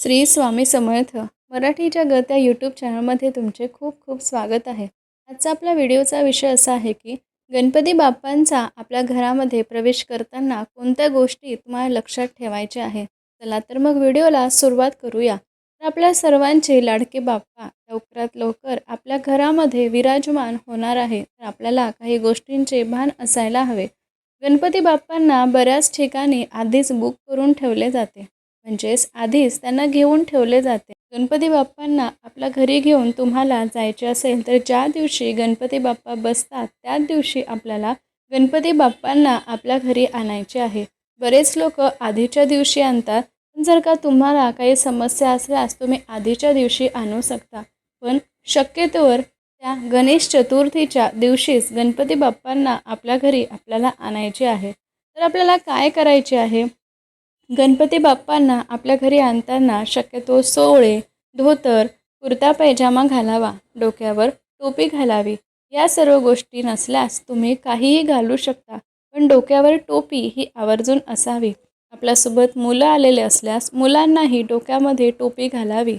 श्री स्वामी समर्थ मराठी जगत या यूट्यूब चॅनलमध्ये तुमचे खूप खूप स्वागत आहे. आजचा आपला व्हिडिओचा विषय असा आहे की गणपती बाप्पांचा आपल्या घरामध्ये प्रवेश करताना कोणत्या गोष्टी तुम्हाला लक्षात ठेवायच्या आहे चला तर मग व्हिडिओला सुरुवात करूया. तर आपल्या सर्वांचे लाडके बाप्पा लवकरात लवकर आपल्या घरामध्ये विराजमान होणार आहे. तर आपल्याला काही गोष्टींचे भान असायला हवे. गणपती बाप्पांना बऱ्याच ठिकाणी आधीच बुक करून ठेवले जाते. म्हणजेच आधीच त्यांना घेऊन ठेवले जाते. गणपती बाप्पांना आपल्या घरी घेऊन तुम्हाला जायचे असेल तर ज्या दिवशी गणपती बाप्पा बसतात त्याच दिवशी आपल्याला गणपती बाप्पांना आपल्या घरी आणायचे आहे. बरेच लोक आधीच्या दिवशी आणतात पण जर का तुम्हाला काही समस्या असल्यास तुम्ही आधीच्या दिवशी आणू शकता. पण शक्यतोवर त्या गणेश चतुर्थीच्या दिवशीच गणपती बाप्पांना आपल्या घरी आपल्याला आणायचे आहे. तर आपल्याला काय करायचे आहे? गणपती बाप्पांना आपल्या घरी आणताना शक्यतो सोवळे धोतर कुर्ता पायजामा घालावा. डोक्यावर टोपी घालावी. या सर्व गोष्टी नसल्यास तुम्ही काहीही घालू शकता पण डोक्यावर टोपी ही आवर्जून असावी. आपल्यासोबत मुलं आलेले असल्यास मुलांनाही डोक्यामध्ये टोपी घालावी.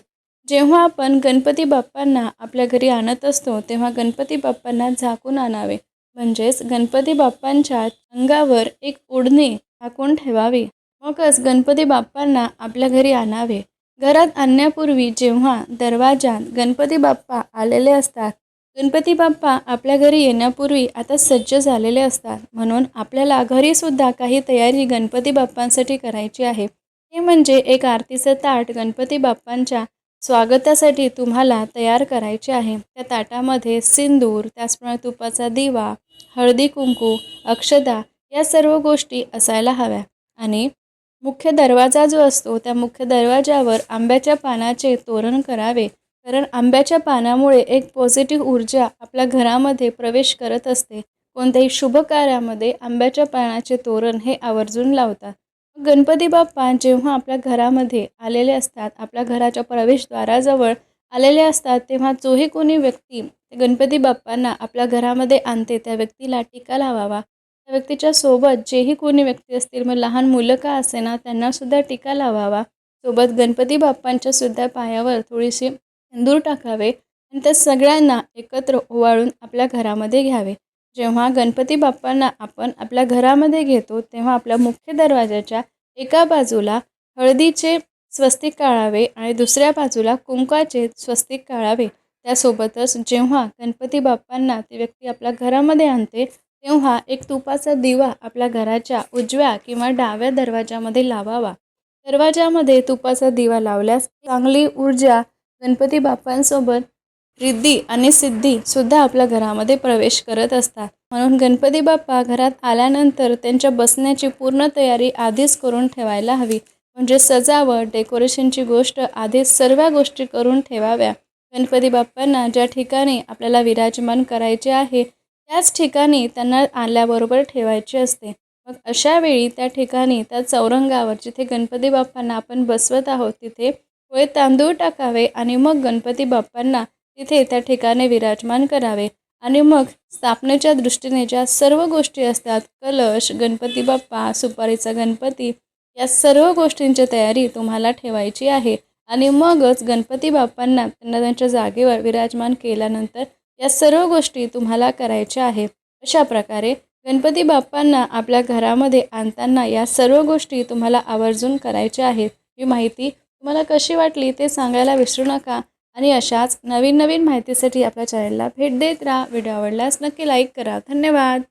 जेव्हा आपण गणपती बाप्पांना आपल्या घरी आणत असतो तेव्हा गणपती बाप्पांना झाकून आणावे. म्हणजेच गणपती बाप्पांच्या अंगावर एक ओढणी झाकून ठेवावी. मगच गणपती बाप्पांना आपल्या घरी आणावे. घरात आणण्यापूर्वी जेव्हा दरवाजात गणपती बाप्पा आलेले असतात गणपती बाप्पा आपल्या घरी येण्यापूर्वी आता सज्ज झालेले असतात. म्हणून आपल्याला घरीसुद्धा काही तयारी गणपती बाप्पांसाठी करायची आहे. हे म्हणजे एक आरतीचं ताट गणपती बाप्पांच्या स्वागतासाठी तुम्हाला तयार करायचे आहे. त्या ताटामध्ये सिंदूर त्याचप्रमाणे तुपाचा दिवा हळदी कुंकू अक्षदा या सर्व गोष्टी असायला हव्या. आणि मुख्य दरवाजा जो असतो त्या मुख्य दरवाजावर आंब्याच्या पानाचे तोरण करावे. कारण आंब्याच्या पानामुळे एक पॉझिटिव्ह ऊर्जा आपल्या घरामध्ये प्रवेश करत असते. कोणत्याही शुभ कार्यामध्ये आंब्याच्या पानाचे तोरण हे आवर्जून लावतात. गणपती बाप्पा जेव्हा आपल्या घरामध्ये आलेले असतात आपल्या घराच्या प्रवेशद्वाराजवळ आलेले असतात तेव्हा जोही कोणी व्यक्ती गणपती बाप्पांना आपल्या घरामध्ये आणते त्या व्यक्तीला टीका लावावा. त्या व्यक्तीच्या सोबत जेही कोणी व्यक्ती असतील मग लहान मुलं का असेना त्यांनासुद्धा टीका लावावा. सोबत गणपती बाप्पांच्या सुद्धा पायावर थोडीशी सिंदूर टाकावे आणि त्या सगळ्यांना एकत्र ओवाळून आपल्या घरामध्ये घ्यावे. जेव्हा गणपती बाप्पांना आपण आपल्या घरामध्ये घेतो तेव्हा आपल्या मुख्य दरवाजाच्या एका बाजूला हळदीचे स्वस्तिक काढावे आणि दुसऱ्या बाजूला कुंकाचे स्वस्तिक काढावे. त्यासोबतच जेव्हा गणपती बाप्पांना ती व्यक्ती आपल्या घरामध्ये आणते तेव्हा एक तुपाचा दिवा आपल्या घराच्या उजव्या किंवा डाव्या दरवाजामध्ये लावावा. दरवाजामध्ये तुपाचा दिवा लावल्यास चांगली ऊर्जा गणपती बाप्पांसोबत रिद्धी आणि सिद्धी सुद्धा आपल्या घरामध्ये प्रवेश करत असतात. म्हणून गणपती बाप्पा घरात आल्यानंतर त्यांच्या बसण्याची पूर्ण तयारी आधीच करून ठेवायला हवी. म्हणजे सजावट डेकोरेशनची गोष्ट आधीच सर्व गोष्टी करून ठेवाव्या. गणपती बाप्पांना ज्या ठिकाणी आपल्याला विराजमान करायचे आहे त्याच ठिकाणी त्यांना आल्याबरोबर ठेवायचे असते. मग अशा वेळी त्या ठिकाणी त्या चौरंगावर जिथे गणपती बाप्पांना आपण बसवत आहोत तिथे थोडे तांदूळ टाकावे आणि मग गणपती बाप्पांना तिथे त्या ठिकाणी विराजमान करावे. आणि मग स्थापनेच्या दृष्टीने ज्या सर्व गोष्टी असतात कलश गणपती बाप्पा सुपारीचा गणपती या सर्व गोष्टींची तयारी तुम्हाला ठेवायची आहे. आणि मगच गणपती बाप्पांना त्यांना त्यांच्या जागेवर विराजमान केल्यानंतर या सर्व गोष्टी तुम्हाला करायच्या आहे अशा प्रकारे गणपती बाप्पांना आपल्या घरामध्ये आणताना या सर्व गोष्टी तुम्हाला आवर्जून करायच्या आहेत. ही माहिती तुम्हाला कशी वाटली ते सांगायला विसरू नका आणि अशाच नवीन नवीन माहितीसाठी आपल्या चॅनलला भेट देत राहा. व्हिडिओ आवडल्यास नक्की लाईक करा. धन्यवाद.